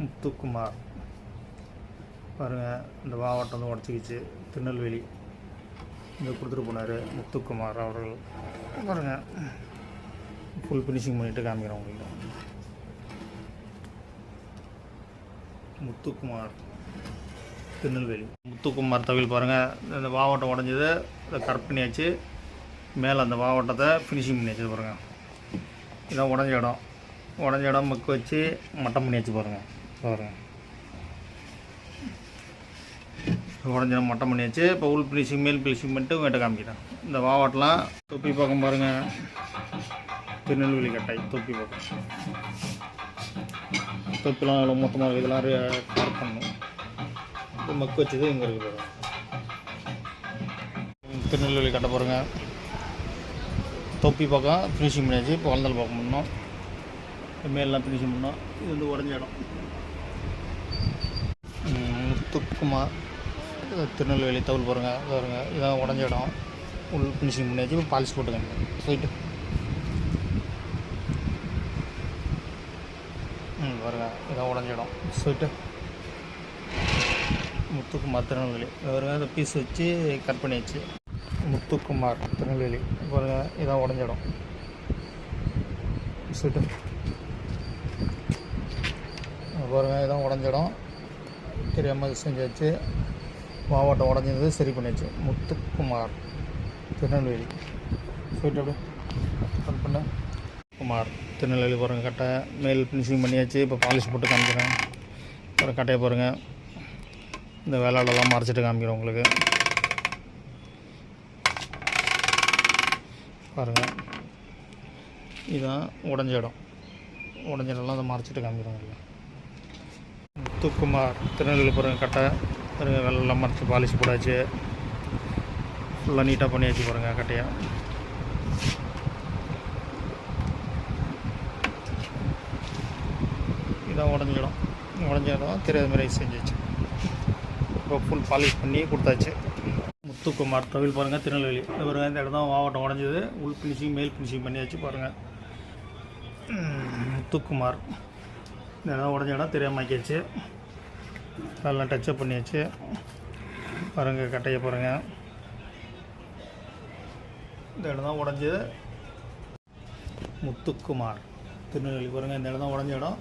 முத்துக்குமார் பாருங்கள் இந்த மாவட்டம் வந்து உடச்சிக்கிச்சு. திருநெல்வேலி. இங்கே கொடுத்துட்டு போனார் முத்துக்குமார் அவர்கள். பாருங்கள் ஃபுல் ஃபினிஷிங் பண்ணிவிட்டு காமிக்கிறேன் உங்களுக்கு. முத்துக்குமார் திருநெல்வேலி. முத்துக்குமார் தவில் பாருங்கள் இந்த மாவட்டம் உடஞ்சது இதை கரெக்ட் பண்ணியாச்சு. மேலே அந்த மாவட்டத்தை ஃபினிஷிங் பண்ணியாச்சு பாருங்கள் இதான் உடஞ்ச இடம். உடஞ்ச இடம் மக்கு வச்சு மட்டம் பண்ணியாச்சு பாருங்கள் பாருங்கள் உடஞ்ச இடம் மட்டம் பண்ணியாச்சு இப்போ உள் ஃபினிஷிங் மேல் ஃபினிஷிங் பண்ணிட்டு உங்கள்கிட்ட காமிக்கிறேன். இந்த மாவட்டம்லாம் தொப்பி பக்கம் பாருங்கள் திருநெல்வேலி கட்டாய் தொப்பி பக்கம். தொப்பிலாம் எவ்வளோ மொத்தமாக இருக்குது இதெல்லாம் கவர் பண்ணணும். இப்போ மக்கு வச்சது இங்கே இருக்குது பாருங்கள் திருநெல்வேலி கட்ட பாருங்கள் தொப்பி பக்கம் ஃபினிஷிங் பண்ணியாச்சு இப்போ வளர்ந்தல் பக்கம் பண்ணோம் மேலாம் ஃபினிஷிங் பண்ணோம் இது வந்து உடஞ்ச இடம். முத்துக்குமார். திருநெல்வேலி தவுள் பாருங்க இது பாருங்க. இதான் உடஞ்ச இடம். உள் ஃபினிஷிங் பண்ணியாச்சு. இப்போ பாலிஷ் போட்டுக்கங்க. போயிட்டு. ம் பாருங்க. இதான் உடஞ்ச இடம். போயிட்டு. முத்துக்குமார் திருநெல்வேலி. இது பாருங்க இந்த பீஸ் வச்சு கட் பண்ணியாச்சு. முத்துக்குமார் திருநெல்வேலி. பாருங்க இதான் உடஞ்ச இடம். சொல்லிட்டு பாருங்கள் பாருங்க இதான் உடஞ்ச இடம் தெரியாமல் செஞ்சாச்சு மாவட்டம் உடஞ்சிருந்தது சரி பண்ணியாச்சு. முத்துக்குமார் திருநெல்வேலி. போயிட்டு அப்படியே கால் பண்ண. குமார் திருநெல்வேலி பாருங்கள் கட்டை. மேல் ஃபினிஷிங் பண்ணியாச்சு. இப்போ பாலிஷ் போட்டு காமிக்கிறேன். அப்புறம் கட்டையை பாருங்கள் இந்த வேளாடெல்லாம் மறைச்சிட்டு காமிக்கிறோம் உங்களுக்கு. பாருங்கள் இதுதான் உடஞ்ச இடம். உடஞ்ச அதை மறைச்சிட்டு காமிக்கிறேன் முத்துக்குமார் திருநெல்வேலி பாருங்கள் கட்டை. பாருங்கள் வெள்ளெல்லாம் மறைச்சி பாலிஷ் போடாச்சு ஃபுல்லாக நீட்டாக பண்ணியாச்சு பாருங்கள் கட்டையை. இதான் உடஞ்சிடும். உடஞ்சிடும் உடஞ்ச இடம் தெரியாத மாதிரி செஞ்சாச்சு. இப்போ ஃபுல் பாலிஷ் பண்ணி கொடுத்தாச்சு. முத்துக்குமார் தொழில் பாருங்கள் திருநெல்வேலி. இது பாருங்கள் இந்த இடம் தான் மாவட்டம் உடஞ்சது. உள் ஃபினிஷிங் மேல் ஃபினிஷிங் பண்ணியாச்சு பாருங்கள் முத்துக்குமார். இந்த இடம் உடஞ்ச இடம் தெரியாமல் ஆக்கியாச்சு அதெல்லாம் டச்சப் பண்ணியாச்சு. பாருங்கள் கட்டையை பாருங்கள் இந்த இடம் தான் உடஞ்சது. முத்துக்குமார். திருநெல்வேலி பாருங்கள் இந்த இடம் தான் உடஞ்ச இடம்.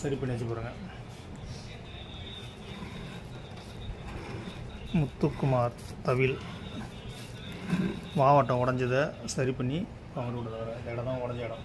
சரி பண்ணி வச்சு பாருங்கள் முத்துக்குமார் தவில். மாவட்டம் உடஞ்சதை சரி பண்ணி அவங்க விடுறாரு இந்த இடம் தான் உடஞ்ச இடம்.